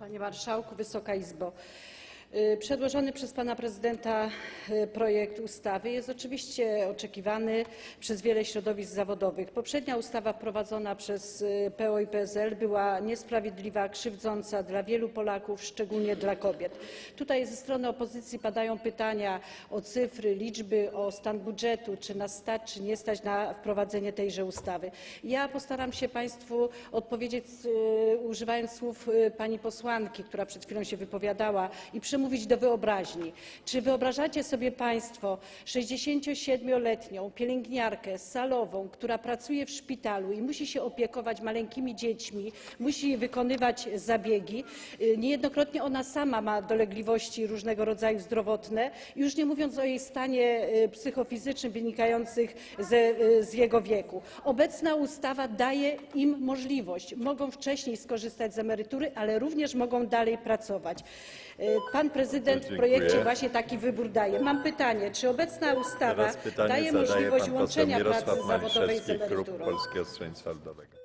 Panie Marszałku, Wysoka Izbo! Y, Przedłożony przez pana prezydenta y, projekt ustawy jest oczywiście oczekiwany przez wiele środowisk zawodowych. Poprzednia ustawa wprowadzona przez y, PO i PSL była niesprawiedliwa, krzywdząca dla wielu Polaków, szczególnie dla kobiet. Tutaj ze strony opozycji padają pytania o cyfry, liczby, o stan budżetu, czy nas stać, czy nie stać na wprowadzenie tejże ustawy. Ja postaram się państwu odpowiedzieć używając słów pani posłanki, która przed chwilą się wypowiadała i przemówić do wyobraźni. Czy wyobrażacie sobie państwo 67-letnią pielęgniarkę salową, która pracuje w szpitalu i musi się opiekować maleńkimi dziećmi, musi wykonywać zabiegi. Y, Niejednokrotnie ona sama ma dolegliwości różnego rodzaju zdrowotne, już nie mówiąc o jej stanie y, psychofizycznym wynikających ze, y, z jego wieku. Obecna ustawa daje im możliwość. Mogą wcześniej skorzystać z emerytury, ale również mogą dalej pracować. Y, Prezydent w projekcie właśnie taki wybór daje. Mam pytanie, czy obecna ustawa Teraz pytanie daje zadaje możliwość pan poseł łączenia pracy zawodowej z Maliszewski, klub emeryturą? Polskiego Stronnictwa Ludowego.